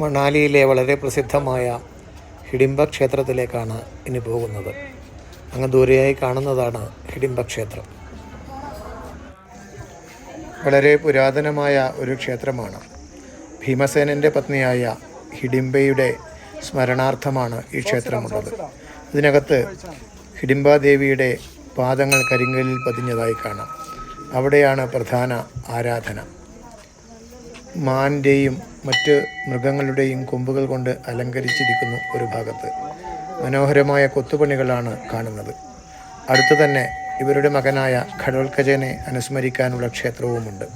മണാലിയിലെ വളരെ പ്രസിദ്ധമായ ഹിഡിംബ ക്ഷേത്രത്തിലേക്കാണ് ഇനി പോകുന്നത്. അങ്ങ് ദൂരെയായി കാണുന്നതാണ് ഹിഡിംബ ക്ഷേത്രം വളരെ പുരാതനമായ ഒരു ക്ഷേത്രമാണ്. ഭീമസേനന്റെ പത്നിയായ ഹിഡിംബയുടെ സ്മരണാർത്ഥമാണ് ഈ ക്ഷേത്രമുള്ളത്. ഇതിനകത്ത് ഹിഡിംബാദേവിയുടെ പാദങ്ങൾ കരിങ്കലിൽ പതിഞ്ഞതായി കാണാം. അവിടെയാണ് പ്രധാന ആരാധന. മാന്റെയും മറ്റ് മൃഗങ്ങളുടെയും കൊമ്പുകൾ കൊണ്ട് അലങ്കരിച്ചിരിക്കുന്നു ഒരു ഭാഗത്ത് മനോഹരമായ കൊത്തുപണികളാണ് കാണുന്നത്. അടുത്തു തന്നെ ഇവരുടെ മകനായ ഘടോൽക്കജനെ അനുസ്മരിക്കാനുള്ള ക്ഷേത്രവുമുണ്ട്.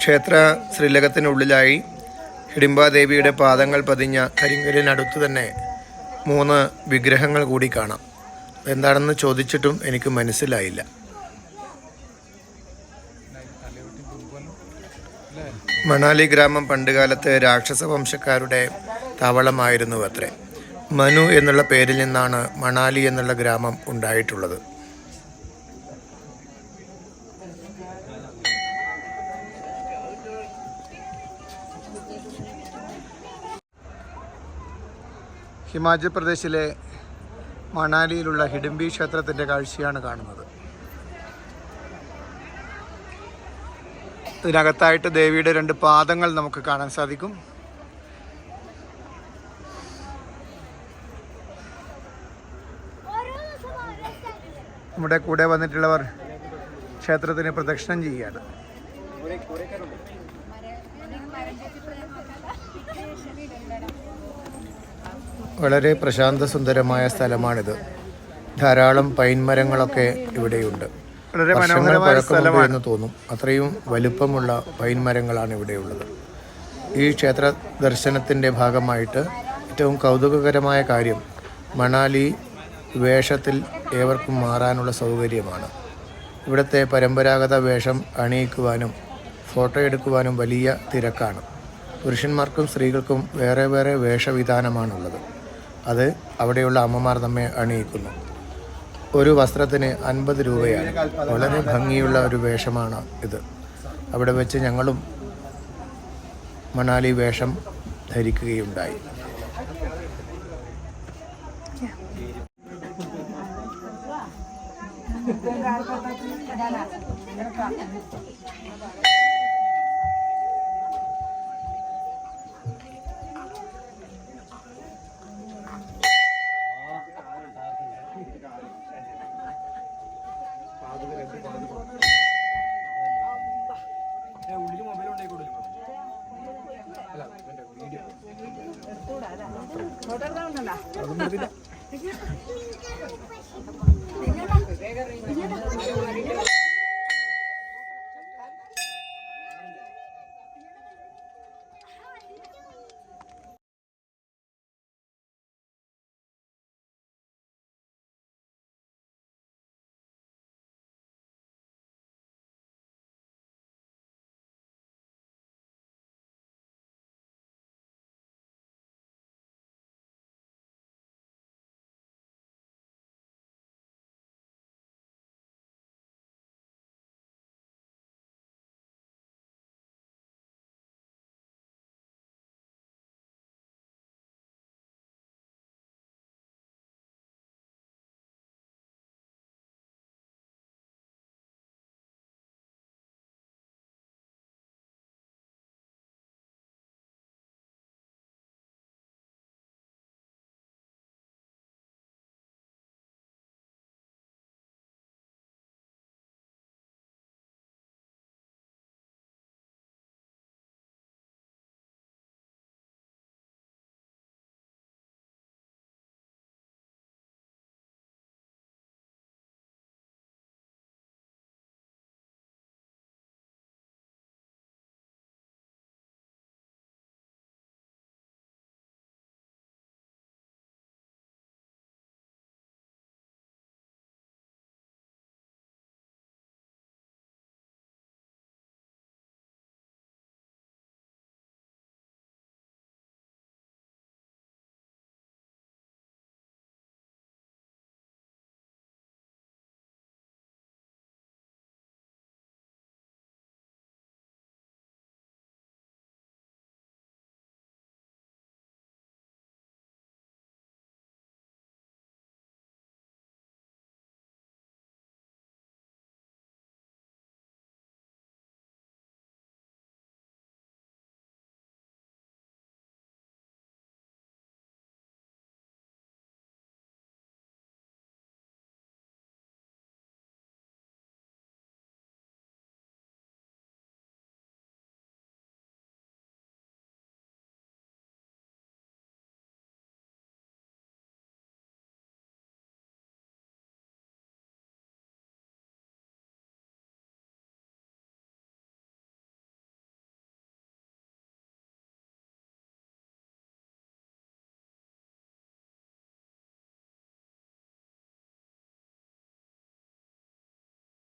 ക്ഷേത്ര ശ്രീലകത്തിനുള്ളിലായി ഹിഡിംബാദേവിയുടെ പാദങ്ങൾ പതിഞ്ഞ കരിങ്കലിനടുത്ത് തന്നെ മൂന്ന് വിഗ്രഹങ്ങൾ കൂടി കാണാം. എന്താണെന്ന് ചോദിച്ചിട്ടും എനിക്ക് മനസ്സിലായില്ല. മണാലി ഗ്രാമം പണ്ടുകാലത്ത് രാക്ഷസ വംശക്കാരുടെ താവളമായിരുന്നു അത്രേ മനു എന്നുള്ള പേരിൽ നിന്നാണ് മണാലി എന്നുള്ള ഗ്രാമം ഉണ്ടായിട്ടുള്ളത്. ഹിമാചൽ പ്രദേശിലെ മണാലിയിലുള്ള ഹിഡിംബി ക്ഷേത്രത്തിന്റെ കാഴ്ചയാണ് കാണുന്നത്. ഇതിനകത്തായിട്ട് ദേവിയുടെ രണ്ട് പാദങ്ങൾ നമുക്ക് കാണാൻ സാധിക്കും. നമ്മുടെ കൂടെ വന്നിട്ടുള്ളവർ ക്ഷേത്രത്തിന് പ്രദക്ഷിണം ചെയ്യുകയാണ്. വളരെ പ്രശാന്ത സുന്ദരമായ സ്ഥലമാണിത്. ധാരാളം പൈൻ മരങ്ങളൊക്കെ ഇവിടെയുണ്ട്. വളരെ മനോഹരമായ പഴക്കമുണ്ട് തോന്നും. അത്രയും വലുപ്പമുള്ള പൈൻ മരങ്ങളാണ് ഇവിടെയുള്ളത് ഈ ക്ഷേത്ര ദർശനത്തിന്റെ ഭാഗമായിട്ട് ഏറ്റവും കൗതുകകരമായ കാര്യം മണാലി വേഷത്തിൽ ഏവർക്കും മാറാനുള്ള സൗകര്യമാണ്. ഇവിടുത്തെ പരമ്പരാഗത വേഷം അണിയിക്കുവാനും ഫോട്ടോ എടുക്കുവാനും വലിയ തിരക്കാണ്. പുരുഷന്മാർക്കും സ്ത്രീകൾക്കും വേറെ വേറെ വേഷവിധാനമാണുള്ളത്. അത് അവിടെയുള്ള അമ്മമാർ നമ്മെ അണിയിക്കുന്നു. ഒരു വസ്ത്രത്തിന് അൻപത് രൂപയാണ്. വളരെ ഭംഗിയുള്ള ഒരു വേഷമാണ് ഇത്. അവിടെ വെച്ച് ഞങ്ങളും മണാലി വേഷം ധരിക്കുകയുണ്ടായി. Gracias. വെറുതെ